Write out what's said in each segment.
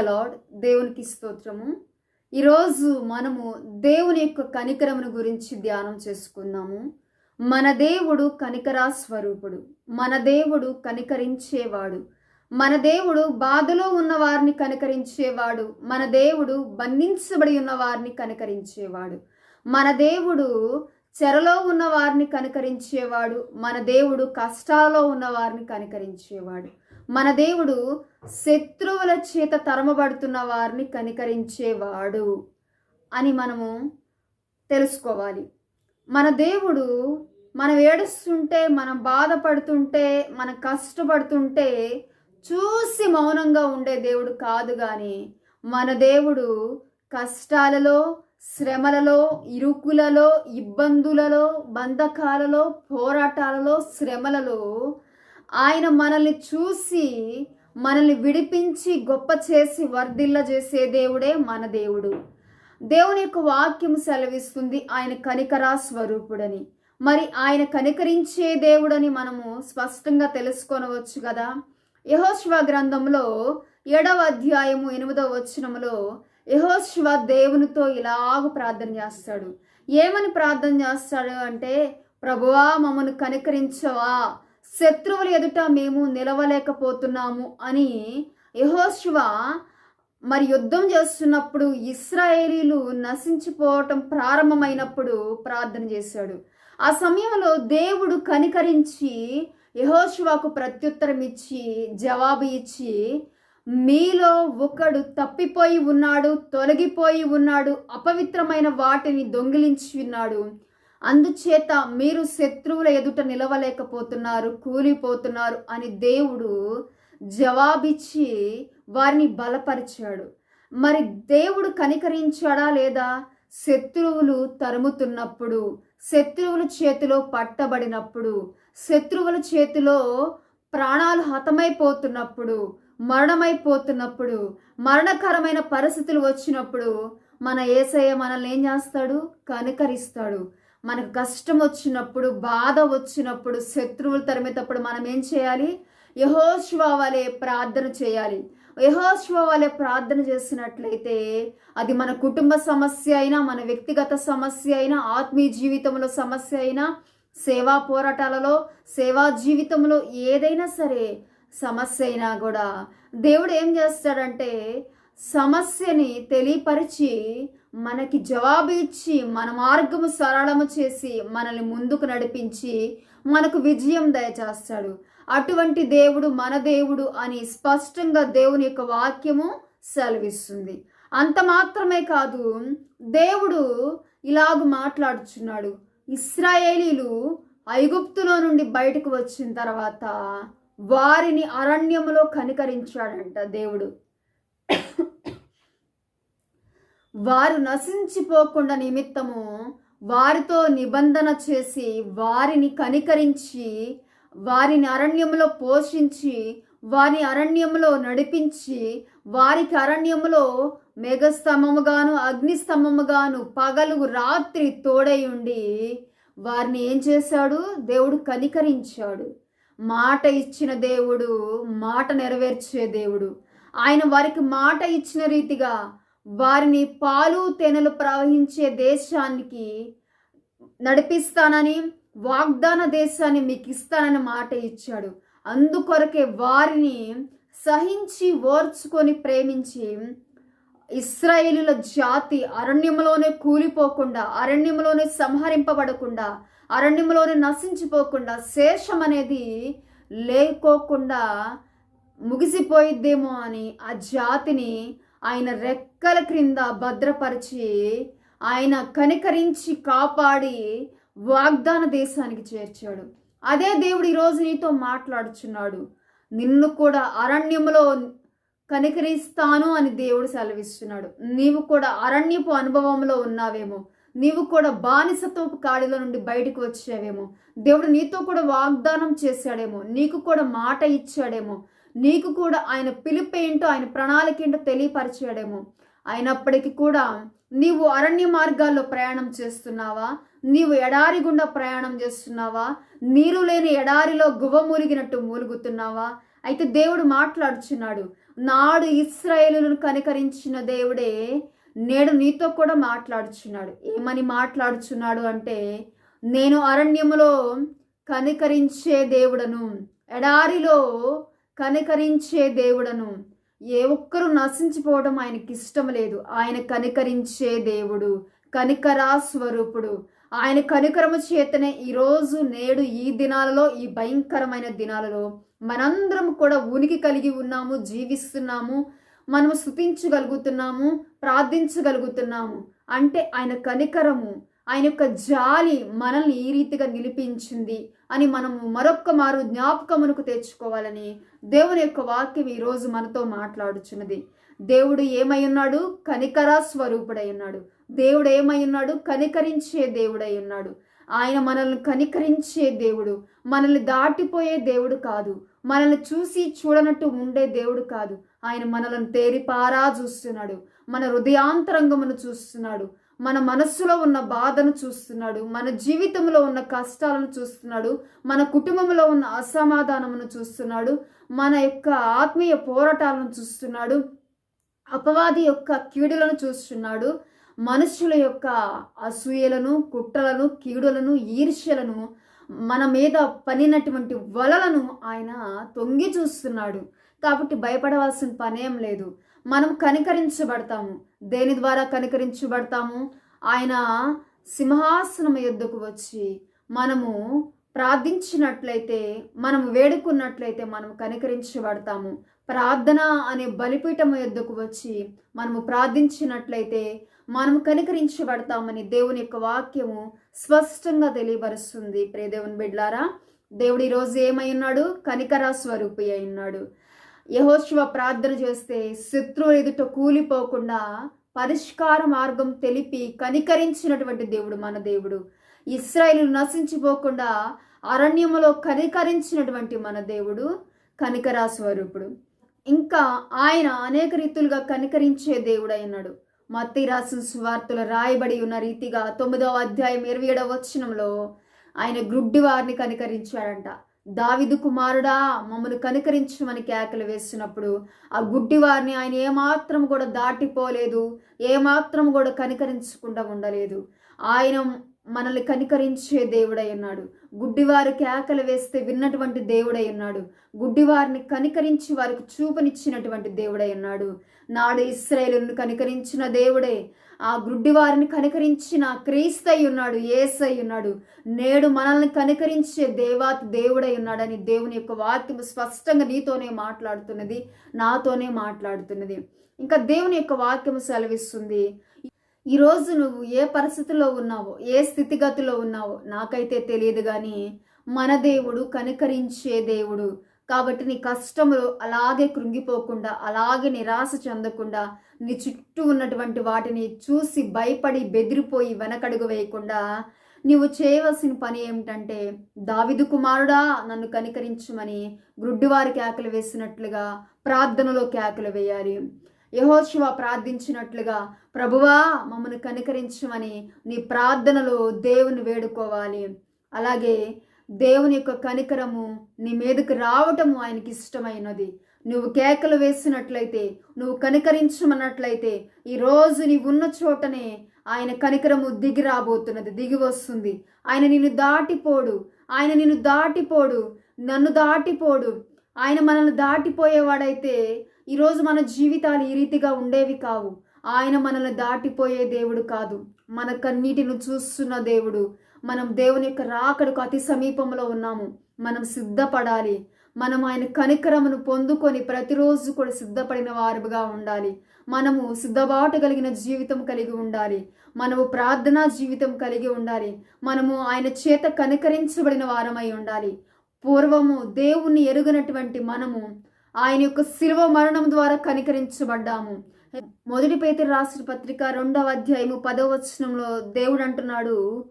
The దేవునికి స్తోత్రము. ఈరోజు మనము దేవుని యొక్క కనికరమును గురించి ధ్యానం చేసుకుందాము. మన దేవుడు కనికరా స్వరూపుడు. మన దేవుడు కనికరించేవాడు. మన దేవుడు బాధలో ఉన్న వారిని కనికరించేవాడు. మన దేవుడు బంధించబడి ఉన్న వారిని కనికరించేవాడు. మన దేవుడు చెరలో ఉన్న వారిని కనికరించేవాడు. మన దేవుడు కష్టాల్లో ఉన్న వారిని కనికరించేవాడు. మన దేవుడు శత్రువుల చేత తరమబడుతున్న వారిని కనికరించేవాడు అని మనము తెలుసుకోవాలి. మన దేవుడు మనం ఏడుస్తుంటే మనం బాధపడుతుంటే మనం కష్టపడుతుంటే చూసి మౌనంగా ఉండే దేవుడు కాదు కానీ మన దేవుడు కష్టాలలో శ్రమలలో ఇరుకులలో ఇబ్బందులలో బంధకాలలో పోరాటాలలో శ్రమలలో ఆయన మనల్ని చూసి మనల్ని విడిపించి గొప్ప చేసి వర్ధిల్ల చేసే దేవుడే మన దేవుడు. దేవుని యొక్క వాక్యం సెలవిస్తుంది ఆయన కనికరా స్వరూపుడని. మరి ఆయన కనికరించే దేవుడని మనము స్పష్టంగా తెలుసుకొనవచ్చు కదా? యహోశివ గ్రంథంలో ఏడవ అధ్యాయము ఎనిమిదవ వచనములో యహోశివ దేవునితో ఇలాగ ప్రార్థన చేస్తాడు. ఏమని ప్రార్థన చేస్తాడు అంటే ప్రభువా మమ్మను కనికరించవా? శత్రువుల ఎదుట మేము నిలవలేకపోతున్నాము అని యహోశివ మరి యుద్ధం చేస్తున్నప్పుడు ఇస్రాయేలీలు నశించిపోవటం ప్రారంభమైనప్పుడు ప్రార్థన చేశాడు. ఆ సమయంలో దేవుడు కనికరించి యహోశివాకు ప్రత్యుత్తరం ఇచ్చి జవాబు ఇచ్చి మీలో ఒకడు తప్పిపోయి ఉన్నాడు తొలగిపోయి ఉన్నాడు అపవిత్రమైన వాటిని దొంగిలించి ఉన్నాడు. అందుచేత మీరు శత్రువుల ఎదుట నిలవలేకపోతున్నారు కూలిపోతున్నారు అని దేవుడు జవాబిచ్చి వారిని బలపరిచాడు. మరి దేవుడు కనికరించాడా లేదా? శత్రువులు తరుముతున్నప్పుడు శత్రువుల చేతిలో పట్టబడినప్పుడు శత్రువుల చేతిలో ప్రాణాలు హతమైపోతున్నప్పుడు మరణమైపోతున్నప్పుడు మరణకరమైన పరిస్థితులు వచ్చినప్పుడు మన ఏసయ్య మనల్ని ఏం చేస్తాడు? కనుకరిస్తాడు. మనకు కష్టం వచ్చినప్పుడు బాధ వచ్చినప్పుడు శత్రువులు తరిమేటప్పుడు మనం ఏం చేయాలి? యహోశివ వలె ప్రార్థన చేయాలి. యహోశివ వలె ప్రార్థన చేసినట్లయితే అది మన కుటుంబ సమస్య అయినా మన వ్యక్తిగత సమస్య అయినా ఆత్మీయ జీవితంలో సమస్య అయినా సేవా పోరాటాలలో సేవా జీవితంలో ఏదైనా సరే సమస్య అయినా కూడా దేవుడు ఏం చేస్తాడంటే సమస్యని తెలియపరిచి మనకి జవాబు ఇచ్చి మన మార్గము సరళము చేసి మనల్ని ముందుకు నడిపించి మనకు విజయం దయచేస్తాడు. అటువంటి దేవుడు మన దేవుడు అని స్పష్టంగా దేవుని యొక్క వాక్యము సెలవిస్తుంది. అంత మాత్రమే కాదు దేవుడు ఇలాగ మాట్లాడుచున్నాడు. ఇస్రాయేలీలు ఐగుప్తులో నుండి బయటకు వచ్చిన తర్వాత వారిని అరణ్యములో కనికరించాడంట దేవుడు. వారు నశించిపోకుండా నిమిత్తము వారితో నిబంధన చేసి వారిని కనికరించి వారిని అరణ్యములో పోషించి వారిని అరణ్యములో నడిపించి వారికి అరణ్యములో మేఘస్తంభముగాను అగ్నిస్తంభముగాను పగలు రాత్రి తోడై ఉండి వారిని ఏం చేశాడు? దేవుడు కనికరించాడు. మాట ఇచ్చిన దేవుడు మాట నెరవేర్చే దేవుడు. ఆయన వారికి మాట ఇచ్చిన రీతిగా వారిని పాలు తేనెలు ప్రవహించే దేశానికి నడిపిస్తానని వాగ్దాన దేశాన్ని మీకు ఇస్తానని మాట ఇచ్చాడు. అందుకొరకే వారిని సహించి ఓర్చుకొని ప్రేమించి ఇస్రాయేలుల జాతి అరణ్యంలోనే కూలిపోకుండా అరణ్యంలోనే సంహరింపబడకుండా అరణ్యంలోనే నశించిపోకుండా శేషం అనేది లేకోకుండా ముగిసిపోయిద్దేమో అని ఆ జాతిని ఆయన రెక్కల క్రింద భద్రపరిచి ఆయన కనికరించి కాపాడి వాగ్దాన దేశానికి చేర్చాడు. అదే దేవుడు ఈరోజు నీతో మాట్లాడుచున్నాడు. నిన్ను కూడా అరణ్యములో కనికరిస్తాను అని దేవుడు సెలవిస్తున్నాడు. నీవు కూడా అరణ్యపు అనుభవంలో ఉన్నావేమో. నీవు కూడా బానిసతోపు కాడిలో నుండి బయటకు వచ్చావేమో. దేవుడు నీతో కూడా వాగ్దానం చేశాడేమో. నీకు కూడా మాట ఇచ్చాడేమో. నీకు కూడా ఆయన పిలుపు ఏంటో ఆయన ప్రణాళిక ఏంటో తెలియపరిచాడేమో. అయినప్పటికీ కూడా నీవు అరణ్య మార్గాల్లో ప్రయాణం చేస్తున్నావా? నీవు ఎడారి గుండా ప్రయాణం చేస్తున్నావా? నీరు లేని ఎడారిలో గువ్వ మూలిగినట్టు మూలుగుతున్నావా? అయితే దేవుడు మాట్లాడుచున్నాడు నాడు ఇస్రాయేలును కనికరించిన దేవుడే నేడు నీతో కూడా మాట్లాడుచున్నాడు. ఏమని మాట్లాడుచున్నాడు అంటే నేను అరణ్యములో కనికరించే దేవుడను ఎడారిలో కనికరించే దేవుడను. ఏ ఒక్కరు నశించిపోవడం ఆయనకి ఇష్టం లేదు. ఆయన కనికరించే దేవుడు కనికరా స్వరూపుడు. ఆయన కనికరము చేతనే ఈరోజు నేడు ఈ దినాలలో ఈ భయంకరమైన దినాలలో మనందరం కూడా ఉనికి కలిగి ఉన్నాము జీవిస్తున్నాము మనము స్థుతించగలుగుతున్నాము ప్రార్థించగలుగుతున్నాము. అంటే ఆయన కనికరము ఆయన యొక్క జాలి మనల్ని ఈ రీతిగా నిలిపించింది. అని మనము మరొక్క మారు జ్ఞాపకమునకు తెచ్చుకోవాలని దేవుని యొక్క వాక్యం ఈరోజు మనతో మాట్లాడుచున్నది. దేవుడు ఏమై ఉన్నాడు? కనికరా స్వరూపుడై ఉన్నాడు. దేవుడు ఏమై ఉన్నాడు? కనికరించే దేవుడై ఉన్నాడు. ఆయన మనల్ని కనికరించే దేవుడు మనల్ని దాటిపోయే దేవుడు కాదు. మనల్ని చూసి చూడనట్టు ఉండే దేవుడు కాదు. ఆయన మనల్ని తేరిపారా చూస్తున్నాడు. మన హృదయాంతరంగమును చూస్తున్నాడు. మన మనస్సులో ఉన్న బాధను చూస్తున్నాడు మన జీవితంలో ఉన్న కష్టాలను చూస్తున్నాడు మన కుటుంబంలో ఉన్న అసమాధానమును చూస్తున్నాడు మన యొక్క ఆత్మీయ పోరాటాలను చూస్తున్నాడు అపవాది యొక్క కీడులను చూస్తున్నాడు మనుషుల యొక్క అసూయలను కుట్రలను కీడులను ఈర్ష్యలను మన మీద పనినటువంటి వలలను ఆయన తొంగి చూస్తున్నాడు. కాబట్టి భయపడవలసిన పనేం లేదు. మనం కనికరించబడతాము. దేని ద్వారా కనికరించబడతాము? ఆయన సింహాసనం యొద్దకు వచ్చి మనము ప్రార్థించినట్లయితే మనం వేడుకున్నట్లయితే మనం కనికరించబడతాము. ప్రార్థన అనే బలిపీఠం యొద్దకు వచ్చి మనము ప్రార్థించినట్లయితే మనము కనికరించబడతామని దేవుని యొక్క వాక్యము స్పష్టంగా తెలియపరుస్తుంది. ప్రియదేవుని బిడ్లారా దేవుడు ఈరోజు ఏమై ఉన్నాడు? కనికరా స్వరూపి అయి ఉన్నాడు. యహోశివ ప్రార్థన చేస్తే శత్రువు ఎదుట కూలిపోకుండా పరిష్కార మార్గం తెలిపి కనికరించినటువంటి దేవుడు మన దేవుడు. ఇస్రాయిల్ నశించిపోకుండా అరణ్యములో కనికరించినటువంటి మన దేవుడు కనికరా స్వరూపుడు. ఇంకా ఆయన అనేక రీతులుగా కనికరించే దేవుడు అయినాడు. మత్తి రాసిన సువార్తలు రాయబడి ఉన్న రీతిగా తొమ్మిదవ అధ్యాయం ఇరవై ఏడవ వచనంలో ఆయన గ్రుడ్డి వారిని కనికరించాడంట. దావిదు కుమారుడా మమ్మల్ని కనికరించమని కేకలు వేస్తున్నప్పుడు ఆ గుడ్డి వారిని ఆయన ఏమాత్రం కూడా దాటిపోలేదు ఏమాత్రం కూడా కనికరించకుండా ఉండలేదు. ఆయన మనల్ని కనికరించే దేవుడై ఉన్నాడు. గుడ్డివారు కేకలు వేస్తే విన్నటువంటి దేవుడై ఉన్నాడు. గుడ్డివారిని కనికరించి వారికి చూపనిచ్చినటువంటి దేవుడై ఉన్నాడు. నాడు ఇస్రాయేలును కనికరించిన దేవుడే ఆ గుడ్డివారిని కనికరించిన క్రీస్తై ఉన్నాడు ఏసై ఉన్నాడు. నేడు మనల్ని కనికరించే దేవాతి దేవుడై ఉన్నాడని దేవుని యొక్క వాక్యం స్పష్టంగా నీతోనే మాట్లాడుతున్నది నాతోనే మాట్లాడుతున్నది. ఇంకా దేవుని యొక్క వాక్యం సెలవిస్తుంది. ఈరోజు నువ్వు ఏ పరిస్థితిలో ఉన్నావో ఏ స్థితిగతిలో ఉన్నావో నాకైతే తెలియదు కానీ మన దేవుడు కనికరించే దేవుడు. కాబట్టి నీ కష్టములు అలాగే కృంగిపోకుండా అలాగే నిరాశ చెందకుండా నీ చుట్టూ ఉన్నటువంటి వాటిని చూసి భయపడి బెదిరిపోయి వెనకడుగు వేయకుండా నీవు చేయవలసిన పని ఏమిటంటే దావిదు కుమారుడా నన్ను కనికరించమని గ్రుడ్డివారి కేకలు వేసినట్లుగా ప్రార్థనలో కేకలు వేయాలి. యహోశివ ప్రార్థించినట్లుగా ప్రభువా మమ్మల్ని కనికరించమని నీ ప్రార్థనలో దేవుని వేడుకోవాలి. అలాగే దేవుని యొక్క కనికరము నీ మీదకు రావటము ఆయనకి ఇష్టమైనది. నువ్వు కేకలు వేసినట్లయితే నువ్వు కనికరించమన్నట్లయితే ఈరోజు నీవు ఉన్న చోటనే ఆయన కనికరము దిగి రాబోతున్నది దిగి వస్తుంది. ఆయన నిన్ను దాటిపోడు. ఆయన నిన్ను దాటిపోడు. నన్ను దాటిపోడు. ఆయన మనల్ని దాటిపోయేవాడైతే ఈరోజు మన జీవితాలు ఈ రీతిగా ఉండేవి కావు. ఆయన మనల్ని దాటిపోయే దేవుడు కాదు. మన కన్నీటిని చూస్తున్న దేవుడు. మనం దేవుని యొక్క రాకడకు అతి సమీపంలో ఉన్నాము. మనం సిద్ధపడాలి. మనం ఆయన కనికరమును పొందుకొని ప్రతిరోజు కూడా సిద్ధపడిన వారుగా ఉండాలి. మనము సిద్ధబాటు కలిగిన జీవితం కలిగి ఉండాలి. మనము ప్రార్థనా జీవితం కలిగి ఉండాలి. మనము ఆయన చేత కనికరించబడిన వారమై ఉండాలి. పూర్వము దేవుణ్ణి ఎరుగనటువంటి మనము ఆయన యొక్క శిలువ మరణం ద్వారా కనికరించబడ్డాము. మొదటి పేతురు రాసిన పత్రిక రెండవ అధ్యాయము పదవ వచనంలో దేవుడు అంటున్నాడు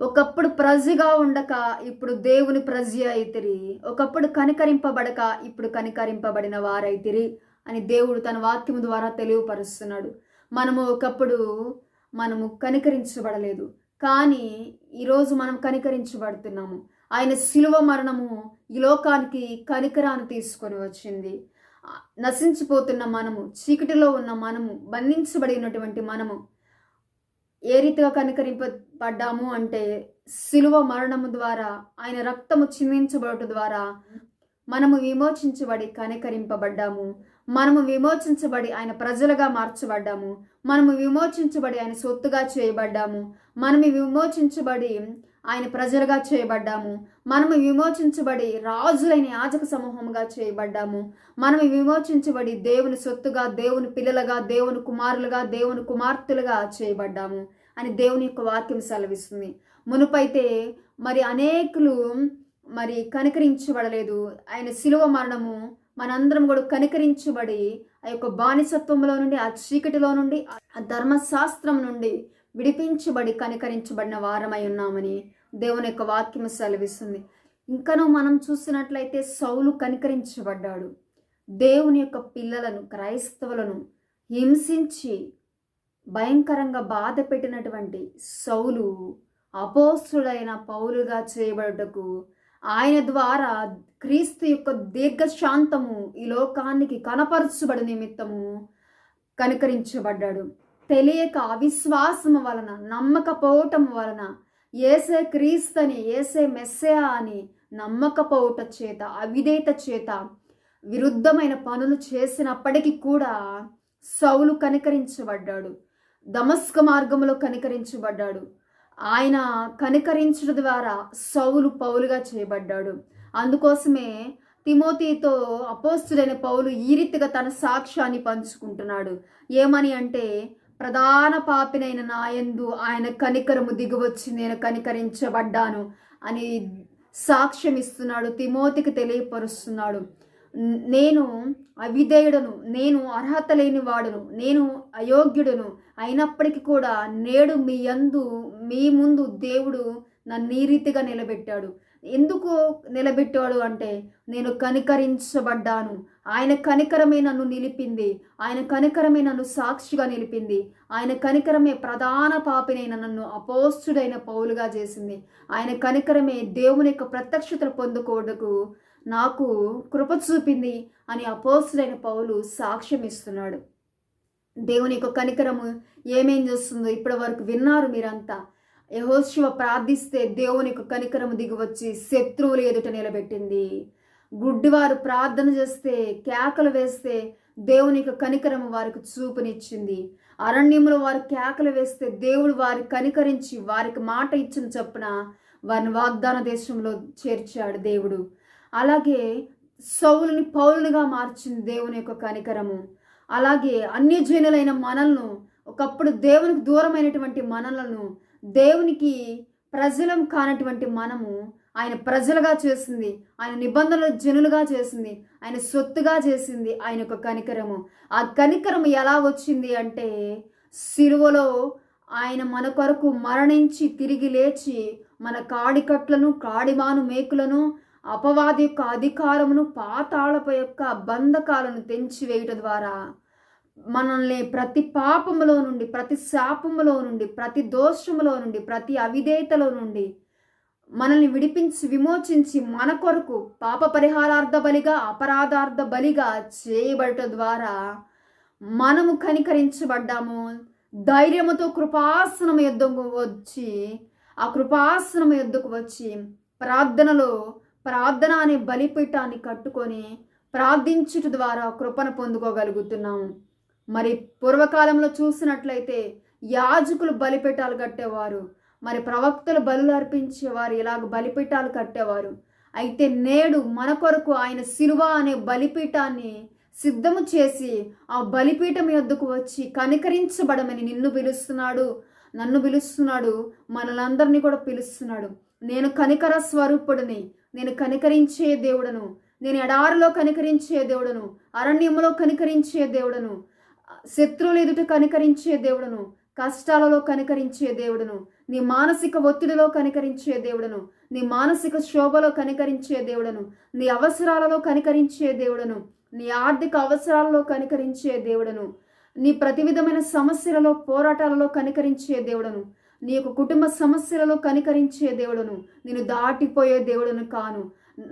ఒకప్పుడు ప్రజగా ఉండక ఇప్పుడు దేవుని ప్రజ అయితిరి. ఒకప్పుడు కనికరింపబడక ఇప్పుడు కనికరింపబడిన వారైతిరి అని దేవుడు తన వాక్యము ద్వారా తెలియపరుస్తున్నాడు. మనము ఒకప్పుడు మనము కనికరించబడలేదు. కానీ ఈరోజు మనం కనికరించబడుతున్నాము. ఆయన శిలువ మరణము ఈ లోకానికి కనికరాన్ని తీసుకొని వచ్చింది. నశించిపోతున్న మనము చీకటిలో ఉన్న మనము బంధించబడినటువంటి మనము ఏ రీతిగా కనికరింపబడ్డాము అంటే శిలువ మరణము ద్వారా ఆయన రక్తము చిందించబడటం ద్వారా మనము విమోచించబడి కనికరింపబడ్డాము. మనము విమోచించబడి ఆయన ప్రజలుగా మార్చబడ్డాము. మనము విమోచించబడి ఆయన సొత్తుగా చేయబడ్డాము. మనము విమోచించబడి ఆయన ప్రజలుగా చేయబడ్డాము. మనము విమోచించబడి రాజులైన యాజక సమూహంగా చేయబడ్డాము. మనము విమోచించబడి దేవుని సొత్తుగా దేవుని పిల్లలుగా దేవుని కుమారులుగా దేవుని కుమార్తెలుగా చేయబడ్డాము అని దేవుని యొక్క వాక్యం సెలవిస్తుంది. మునుపైతే మరి అనేకులు మరి కనికరించబడలేదు. ఆయన శిలువ మరణము మనందరం కూడా కనికరించబడి ఆ యొక్క బానిసత్వంలో నుండి ఆ చీకటిలో నుండి ఆ ధర్మశాస్త్రం నుండి విడిపించబడి కనికరించబడిన వారమై ఉన్నామని దేవుని యొక్క వాక్యము సెలవిస్తుంది. ఇంకనూ మనం చూసినట్లయితే సౌలు కనికరించబడ్డాడు. దేవుని యొక్క పిల్లలను క్రైస్తవులను హింసించి భయంకరంగా బాధ పెట్టినటువంటి సౌలు అపోస్తుడైన పౌలుగా చేయబడుటకు ఆయన ద్వారా క్రీస్తు యొక్క దీర్ఘశాంతము ఈ లోకానికి కనపరచబడి నిమిత్తము కనికరించబడ్డాడు. తెలియక అవిశ్వాసము వలన నమ్మకపోవటం వలన ఏసే క్రీస్తని ఏసే మెస్సయా అని నమ్మకపోవట చేత అవిధేత చేత విరుద్ధమైన పనులు చేసినప్పటికీ కూడా సౌలు కనికరించబడ్డాడు. దమస్క మార్గంలో కనికరించబడ్డాడు. ఆయన కనికరించడం ద్వారా సౌలు పౌలుగా చేయబడ్డాడు. అందుకోసమే తిమోతితో అపోస్తుడైన పౌలు ఈ రీతిగా తన సాక్ష్యాన్ని పంచుకుంటున్నాడు. ఏమని అంటే ప్రధాన పాపినైన నాయందు ఆయన కనికరము దిగువచ్చి నేను కనికరించబడ్డాను అని సాక్ష్యం ఇస్తున్నాడు తిమోతికి తెలియపరుస్తున్నాడు. నేను అవిధేయుడను నేను అర్హత లేని వాడును నేను అయోగ్యుడును. అయినప్పటికీ కూడా నేడు మీ యందు మీ ముందు దేవుడు నన్ను ఈ రీతిగా నిలబెట్టాడు. ఎందుకు నిలబెట్టాడు అంటే నేను కనికరించబడ్డాను. ఆయన కనికరమే నన్ను నిలిపింది. ఆయన కనికరమే నన్ను సాక్షిగా నిలిపింది. ఆయన కనికరమే ప్రధాన పాపినైన నన్ను అపోస్తుడైన పౌలుగా చేసింది. ఆయన కనికరమే దేవుని యొక్క ప్రత్యక్షతను పొందుకోవడకు నాకు కృప చూపింది అని అపోస్తుడైన పౌలు సాక్ష్యం ఇస్తున్నాడు. దేవుని యొక్క కనికరము ఏమేం చేస్తుందో ఇప్పటి వరకు విన్నారు మీరంతా. యహోశివ ప్రార్థిస్తే దేవుని యొక్క కనికరము దిగివచ్చి శత్రువులు ఎదుట నిలబెట్టింది. గుడ్డివారు ప్రార్థన చేస్తే కేకలు వేస్తే దేవుని యొక్క కనికరము వారికి చూపునిచ్చింది. అరణ్యంలో వారు కేకలు వేస్తే దేవుడు వారి కనికరించి వారికి మాట ఇచ్చిన చొప్పున వారిని వాగ్దాన దేశంలో చేర్చాడు దేవుడు. అలాగే సౌలుని పౌలునిగా మార్చింది దేవుని యొక్క కనికరము. అలాగే అన్యజనులైన మనల్ని ఒకప్పుడు దేవునికి దూరమైనటువంటి మనలను దేవునికి ప్రజలం కానటువంటి మనము ఆయన ప్రజలుగా చేసింది ఆయన నిబంధనలు జనులుగా చేసింది ఆయన సొత్తుగా చేసింది ఆయన యొక్క కనికరము. ఆ కనికరము ఎలా వచ్చింది అంటే సిలువలో ఆయన మన కొరకు మరణించి తిరిగి లేచి మన కాడికట్లను కాడిమాను మేకులను అపవాది యొక్క అధికారమును పాతాళప యొక్క బంధకాలను తెంచివేయటం ద్వారా మనల్ని ప్రతి పాపములో నుండి ప్రతి శాపములో నుండి ప్రతి దోషములో నుండి ప్రతి అవిధేయతలో నుండి మనల్ని విడిపించి విమోచించి మన కొరకు పాప పరిహారార్థ బలిగా అపరాధార్థ బలిగా చేయబడటం ద్వారా మనము కనికరించబడ్డాము. ధైర్యముతో కృపాసనం యుద్ధకు వచ్చి ఆ కృపాసనం యుద్ధకు వచ్చి ప్రార్థనలో ప్రార్థన అనే బలిపీఠాన్ని కట్టుకొని ప్రార్థించుట ద్వారా కృపను పొందుకోగలుగుతున్నాము. మరి పూర్వకాలంలో చూసినట్లయితే యాజకులు బలిపీఠాలు కట్టేవారు మరి ప్రవక్తలు బలులు అర్పించేవారు ఇలాగ బలిపీఠాలు కట్టేవారు. అయితే నేడు మన కొరకు ఆయన శిలువ అనే బలిపీఠాన్ని సిద్ధము చేసి ఆ బలిపీఠం యొద్దకు వచ్చి కనికరించబడమని నిన్ను పిలుస్తున్నాడు నన్ను పిలుస్తున్నాడు మనలందరినీ కూడా పిలుస్తున్నాడు. నేను కనికర స్వరూపుడిని నేను కనికరించే దేవుడను నేను ఎడారిలో కనికరించే దేవుడను అరణ్యంలో కనికరించే దేవుడను శత్రువులు ఎదుట కనికరించే దేవుడును కష్టాలలో కనికరించే దేవుడను నీ మానసిక ఒత్తిడిలో కనికరించే దేవుడను నీ మానసిక శోభలో కనికరించే దేవుడను నీ అవసరాలలో కనికరించే దేవుడను నీ ఆర్థిక అవసరాలలో కనికరించే దేవుడను నీ ప్రతి విధమైన సమస్యలలో పోరాటాలలో కనికరించే దేవుడను నీ యొక్క కుటుంబ సమస్యలలో కనికరించే దేవుడను నేను దాటిపోయే దేవుడను కాను.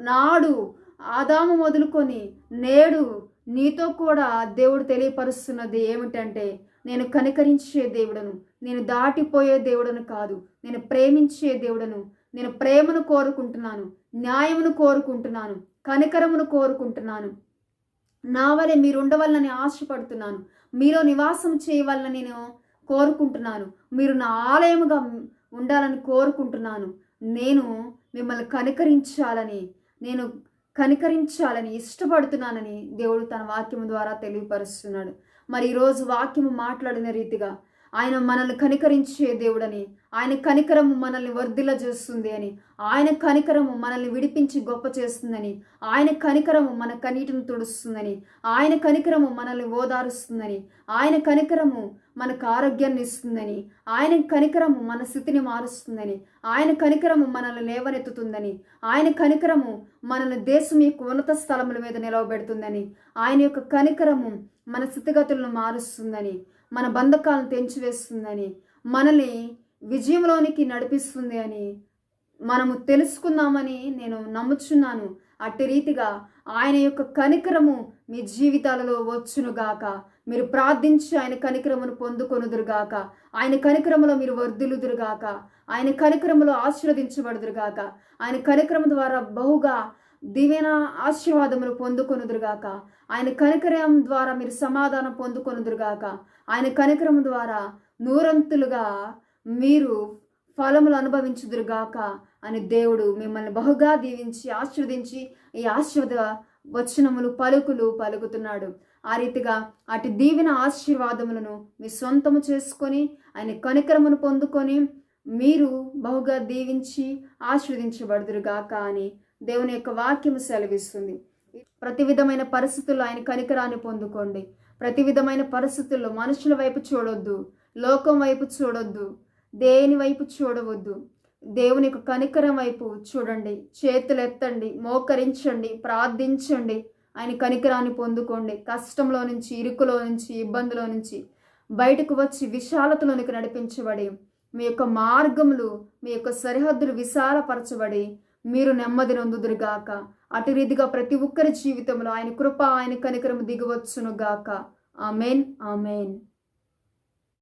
నాడు ఆదాము మొదలుకొని నేడు నీతో కూడా దేవుడు తెలియపరుస్తున్నది ఏమిటంటే నేను కనికరించే దేవుడను నేను దాటిపోయే దేవుడను కాదు నేను ప్రేమించే దేవుడను నేను ప్రేమను కోరుకుంటున్నాను న్యాయమును కోరుకుంటున్నాను కనికరమును కోరుకుంటున్నాను. నా వలె మీరు ఉండవలనని ఆశపడుతున్నాను. మీలో నివాసం చేయవాలని నేను కోరుకుంటున్నాను. మీరు నా ఆలయముగా ఉండాలని కోరుకుంటున్నాను. నేను మిమ్మల్ని కనికరించాలని నేను కనికరించాలని ఇష్టపడుతున్నానని దేవుడు తన వాక్యము ద్వారా తెలియపరుస్తున్నాడు. మరి ఈరోజు వాక్యము మాట్లాడిన రీతిగా ఆయన మనల్ని కనికరించే దేవుడని ఆయన కనికరము మనల్ని వర్ధిల్ల చేస్తుంది అని ఆయన కనికరము మనల్ని విడిపించి గొప్ప చేస్తుందని ఆయన కనికరము మన కన్నీటిని తుడుస్తుందని ఆయన కనికరము మనల్ని ఓదారుస్తుందని ఆయన కనికరము మనకు ఆరోగ్యాన్ని ఇస్తుందని ఆయన కనికరము మన స్థితిని మారుస్తుందని ఆయన కనికరము మనల్ని లేవనెత్తుతుందని ఆయన కనికరము మనల్ని దేశం యొక్క ఉన్నత స్థలముల మీద నిలవబెడుతుందని ఆయన యొక్క కనికరము మన స్థితిగతులను మారుస్తుందని మన బంధకాలను తెంచివేస్తుందని మనల్ని విజయంలోనికి నడిపిస్తుంది అని మనము తెలుసుకుందామని నేను నమ్ముచున్నాను. అట్టి రీతిగా ఆయన యొక్క కనికరము మీ జీవితాలలో వచ్చునుగాక. మీరు ప్రార్థించి ఆయన కనికరమును పొందుకొనుదురుగాక. ఆయన కనికరములో మీరు వర్ధిలుదురుగాక ఆయన కనికరములో ఆశీర్వదించబడుదురుగాక. ఆయన కనికరము ద్వారా బహుగా దివ్యన ఆశీర్వాదములు పొందుకొనుదురుగాక. ఆయన కనికరం ద్వారా మీరు సమాధానం పొందుకొనుదురుగాక. ఆయన కనికరం ద్వారా నూరంతులుగా మీరు ఫలములు అనుభవించుదురుగాక అని దేవుడు మిమ్మల్ని బహుగా దీవించి ఆశీర్వదించి ఈ ఆశీర్వద వచనములు పలుకులు పలుకుతున్నాడు. ఆ రీతిగా అటు దీవెన ఆశీర్వాదములను మీ సొంతము చేసుకొని ఆయన కనికరమును పొందుకొని మీరు బహుగా దీవించి ఆశీర్వదించబడుదురుగాక అని దేవుని యొక్క వాక్యము సెలవిస్తుంది. ప్రతి విధమైన పరిస్థితుల్లో ఆయన కనికరాన్ని పొందుకోండి. ప్రతి విధమైన పరిస్థితుల్లో మనుషుల వైపు చూడొద్దు లోకం వైపు చూడొద్దు దేని వైపు చూడవద్దు. దేవుని యొక్క కనికరం వైపు చూడండి. చేతులు ఎత్తండి మోకరించండి ప్రార్థించండి. ఆయన కనికరాన్ని పొందుకోండి. కష్టంలో నుంచి ఇరుకులో నుంచి ఇబ్బందిలో నుంచి బయటకు వచ్చి విశాలతలోనికి నడిపించబడి మీ యొక్క మార్గములు మీ యొక్క సరిహద్దులు విశాలపరచబడి మీరు నెమ్మది నొందుదురుగాక అటు రీతిగా ప్రతి ఒక్కరి జీవితంలో ఆయన కృప ఆయన కనికరము దిగవచ్చునుగాక ఆమెన్ ఆమెన్.